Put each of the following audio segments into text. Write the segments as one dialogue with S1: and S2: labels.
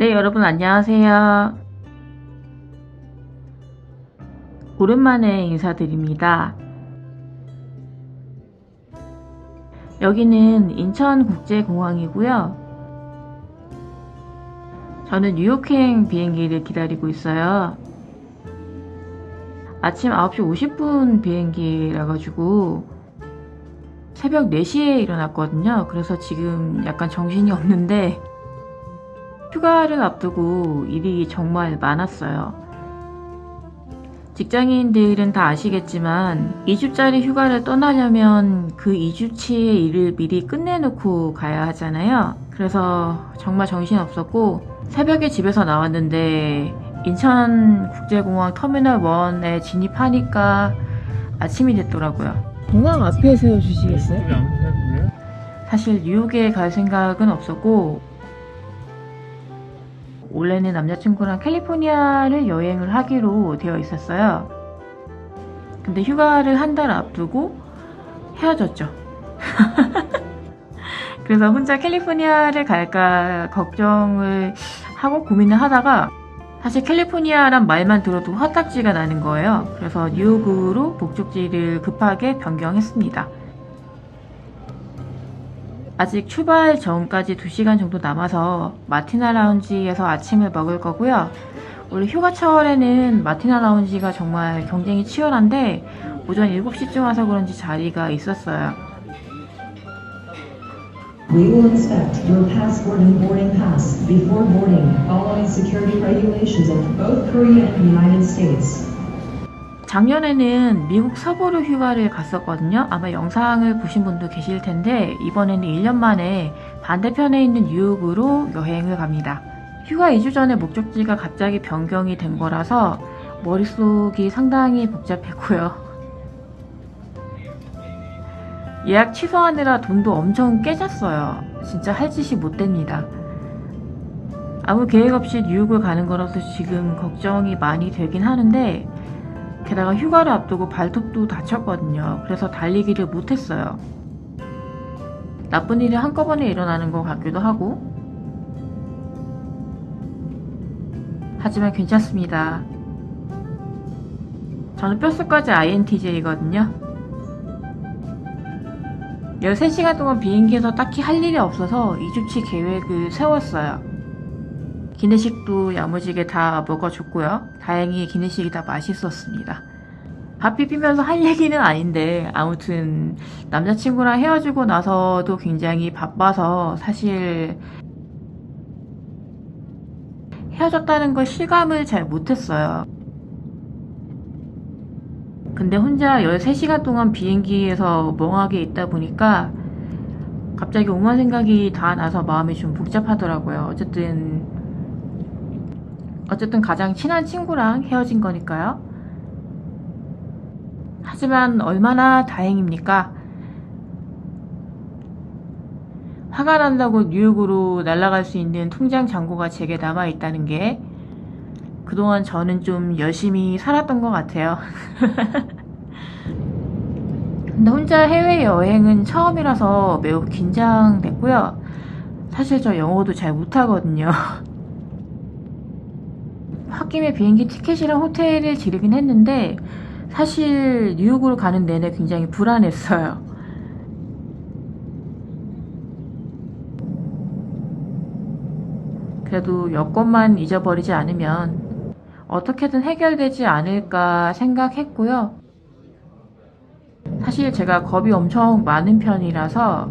S1: 네, 여러분 안녕하세요. 오랜만에 인사드립니다. 여기는 인천국제공항이고요. 저는 뉴욕행 비행기를 기다리고 있어요. 아침 9시 50분 비행기라 가지고 새벽 4시에 일어났거든요. 그래서 지금 약간 정신이 없는데 휴가를 앞두고 일이 정말 많았어요. 직장인들은 다 아시겠지만 2주짜리 휴가를 떠나려면 그 2주치의 일을 미리 끝내놓고 가야 하잖아요. 그래서 정말 정신없었고 새벽에 집에서 나왔는데 인천국제공항 터미널 1에 진입하니까 아침이 됐더라고요. 공항 앞에 세워주시겠어요? 사실 뉴욕에 갈 생각은 없었고 원래는 남자친구랑 캘리포니아를 여행을 하기로 되어 있었어요. 근데 휴가를 한 달 앞두고 헤어졌죠. 그래서 혼자 캘리포니아를 갈까 걱정을 하고 고민을 하다가 사실 캘리포니아란 말만 들어도 화딱지가 나는 거예요. 그래서 뉴욕으로 목적지를 급하게 변경했습니다. 아직 출발 전까지 2시간 정도 남아서 마티나 라운지에서 아침을 먹을 거고요. 원래 휴가철에는 마티나 라운지가 정말 경쟁이 치열한데 오전 7시쯤 와서 그런지 자리가 있었어요.
S2: We will inspect your passport and boarding pass before boarding, following security regulations of both Korea and the United States.
S1: 작년에는 미국 서부로 휴가를 갔었거든요. 아마 영상을 보신 분도 계실 텐데 이번에는 1년 만에 반대편에 있는 뉴욕으로 여행을 갑니다. 휴가 2주 전에 목적지가 갑자기 변경이 된 거라서 머릿속이 상당히 복잡했고요. 예약 취소하느라 돈도 엄청 깨졌어요. 진짜 할 짓이 못 됩니다. 아무 계획 없이 뉴욕을 가는 거라서 지금 걱정이 많이 되긴 하는데 게다가 휴가를 앞두고 발톱도 다쳤거든요. 그래서 달리기를 못했어요. 나쁜 일이 한꺼번에 일어나는 것 같기도 하고. 하지만 괜찮습니다. 저는 뼛속까지 INTJ거든요. 13시간 동안 비행기에서 딱히 할 일이 없어서 2주치 계획을 세웠어요. 기내식도 야무지게 다 먹어줬고요. 다행히 기내식이 다 맛있었습니다. 밥 비비면서 할 얘기는 아닌데 아무튼 남자친구랑 헤어지고 나서도 굉장히 바빠서 사실 헤어졌다는 걸 실감을 잘 못했어요. 근데 혼자 13시간 동안 비행기에서 멍하게 있다 보니까 갑자기 오만 생각이 다 나서 마음이 좀 복잡하더라고요. 어쨌든 어쨌든 가장 친한 친구랑 헤어진 거니까요. 하지만 얼마나 다행입니까? 화가 난다고 뉴욕으로 날아갈 수 있는 통장 잔고가 제게 남아 있다는 게 그동안 저는 좀 열심히 살았던 것 같아요. 근데 혼자 해외 여행은 처음이라서 매우 긴장됐고요. 사실 저 영어도 잘 못하거든요. 홧김에 비행기 티켓이랑 호텔을 지르긴 했는데 사실 뉴욕으로 가는 내내 굉장히 불안했어요. 그래도 여권만 잊어버리지 않으면 어떻게든 해결되지 않을까 생각했고요. 사실 제가 겁이 엄청 많은 편이라서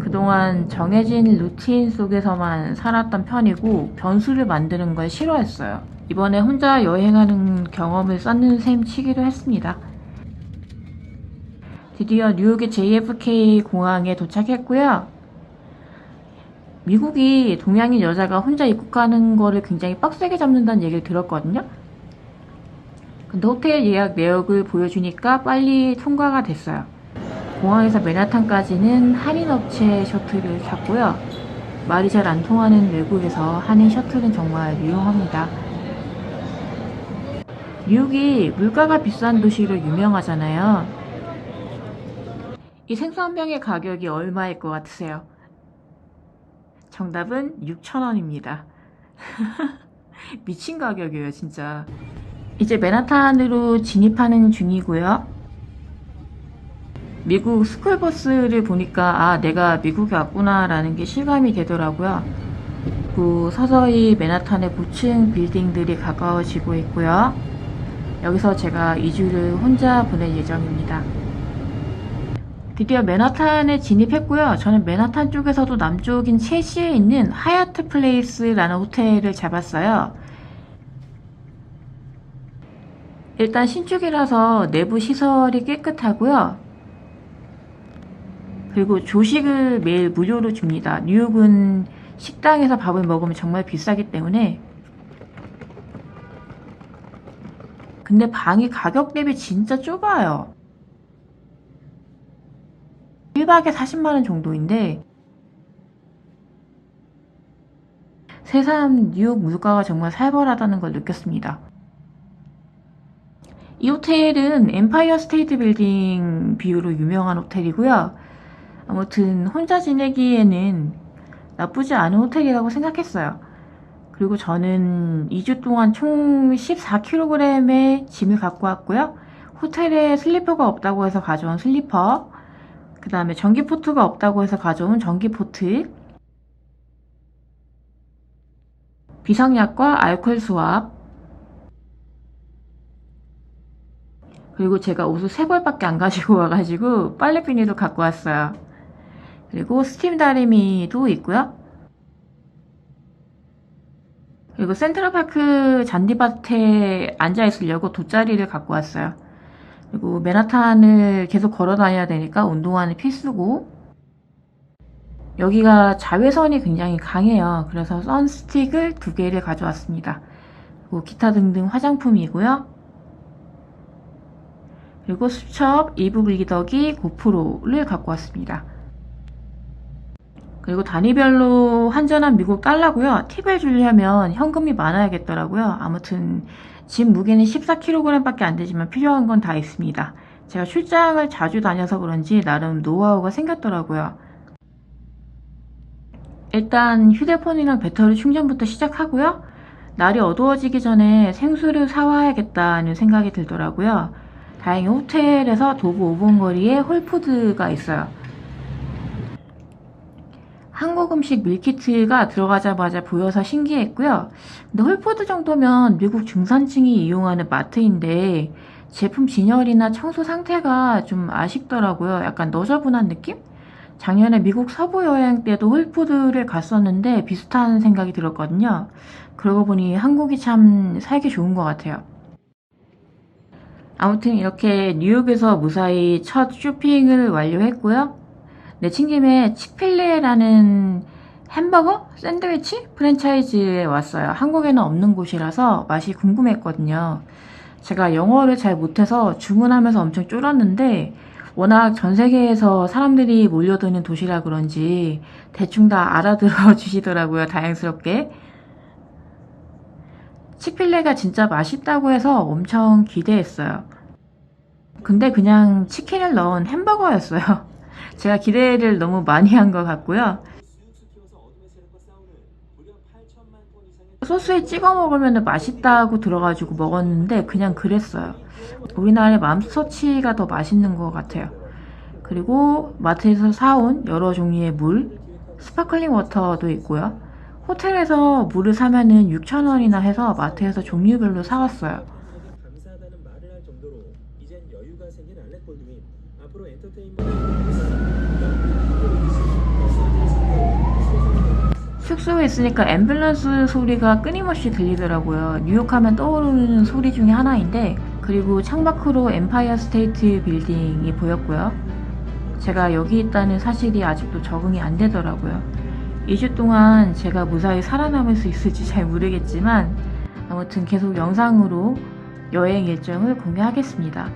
S1: 그동안 정해진 루틴 속에서만 살았던 편이고 변수를 만드는 걸 싫어했어요. 이번에 혼자 여행하는 경험을 쌓는 셈 치기로 했습니다. 드디어 뉴욕의 JFK 공항에 도착했고요. 미국이 동양인 여자가 혼자 입국하는 거를 굉장히 빡세게 잡는다는 얘기를 들었거든요. 근데 호텔 예약 내역을 보여주니까 빨리 통과가 됐어요. 공항에서 맨하탄까지는 할인업체 셔틀을 탔고요. 말이 잘 안 통하는 외국에서 한인 셔틀은 정말 유용합니다. 뉴욕이 물가가 비싼 도시로 유명하잖아요. 이 생수 한 병의 가격이 얼마일 것 같으세요? 정답은 6,000원입니다. 미친 가격이에요, 진짜. 이제 맨하탄으로 진입하는 중이고요. 미국 스쿨버스를 보니까 아 내가 미국에 왔구나 라는 게 실감이 되더라고요. 그 서서히 맨하탄의 고층 빌딩들이 가까워지고 있고요. 여기서 제가 2주를 혼자 보낼 예정입니다. 드디어 맨하탄에 진입했고요. 저는 맨하탄 쪽에서도 남쪽인 첼시에 있는 하얏트 플레이스라는 호텔을 잡았어요. 일단 신축이라서 내부 시설이 깨끗하고요. 그리고 조식을 매일 무료로 줍니다. 뉴욕은 식당에서 밥을 먹으면 정말 비싸기 때문에 근데 방이 가격 대비 진짜 좁아요. 1박에 40만원 정도인데 새삼 뉴욕 물가가 정말 살벌하다는 걸 느꼈습니다. 이 호텔은 엠파이어 스테이트 빌딩 뷰로 유명한 호텔이고요. 아무튼 혼자 지내기에는 나쁘지 않은 호텔이라고 생각했어요. 그리고 저는 2주 동안 총 14kg의 짐을 갖고 왔고요. 호텔에 슬리퍼가 없다고 해서 가져온 슬리퍼, 그 다음에 전기포트가 없다고 해서 가져온 전기포트, 비상약과 알코올 수압, 그리고 제가 옷을 세 벌밖에 안 가지고 와가지고 빨래비닐도 갖고 왔어요. 그리고 스팀 다리미도 있고요. 그리고 센트럴파크 잔디밭에 앉아 있으려고 돗자리를 갖고 왔어요. 그리고 맨하탄을 계속 걸어 다녀야 되니까 운동화는 필수고 여기가 자외선이 굉장히 강해요. 그래서 선스틱을 두 개를 가져왔습니다. 그리고 기타 등등 화장품이고요. 그리고 수첩, 이북 리더기, 고프로를 갖고 왔습니다. 그리고 단위별로 환전한 미국 달러고요. 팁을 주려면 현금이 많아야겠더라고요. 아무튼 짐 무게는 14kg밖에 안 되지만 필요한 건 다 있습니다. 제가 출장을 자주 다녀서 그런지 나름 노하우가 생겼더라고요. 일단 휴대폰이랑 배터리 충전부터 시작하고요. 날이 어두워지기 전에 생수를 사와야겠다는 생각이 들더라고요. 다행히 호텔에서 도보 5분 거리에 홀푸드가 있어요. 한국 음식 밀키트가 들어가자마자 보여서 신기했고요. 근데 홀푸드 정도면 미국 중산층이 이용하는 마트인데 제품 진열이나 청소 상태가 좀 아쉽더라고요. 약간 너저분한 느낌? 작년에 미국 서부 여행 때도 홀푸드를 갔었는데 비슷한 생각이 들었거든요. 그러고 보니 한국이 참 살기 좋은 것 같아요. 아무튼 이렇게 뉴욕에서 무사히 첫 쇼핑을 완료했고요. 내친 김에 치필레라는 햄버거? 샌드위치? 프랜차이즈에 왔어요. 한국에는 없는 곳이라서 맛이 궁금했거든요. 제가 영어를 잘 못해서 주문하면서 엄청 쫄았는데 워낙 전 세계에서 사람들이 몰려드는 도시라 그런지 대충 다 알아들어 주시더라고요. 다행스럽게. 치필레가 진짜 맛있다고 해서 엄청 기대했어요. 근데 그냥 치킨을 넣은 햄버거였어요. 제가 기대를 너무 많이 한 것 같고요. 소스에 찍어 먹으면 맛있다고 들어가지고 먹었는데 그냥 그랬어요. 우리나라의 맘스터치가 더 맛있는 것 같아요. 그리고 마트에서 사온 여러 종류의 물, 스파클링 워터도 있고요. 호텔에서 물을 사면은 6,000원이나 해서 마트에서 종류별로 사왔어요.
S3: 감사하다는 말을 할 정도로 이젠 여유가 생긴 알렉 볼드윈 앞으로 엔터테인먼트
S1: 숙소에 있으니까 앰뷸런스 소리가 끊임없이 들리더라고요. 뉴욕 하면 떠오르는 소리 중에 하나인데, 그리고 창밖으로 엠파이어 스테이트 빌딩이 보였고요. 제가 여기 있다는 사실이 아직도 적응이 안 되더라고요. 2주 동안 제가 무사히 살아남을 수 있을지 잘 모르겠지만, 아무튼 계속 영상으로 여행 일정을 공유하겠습니다.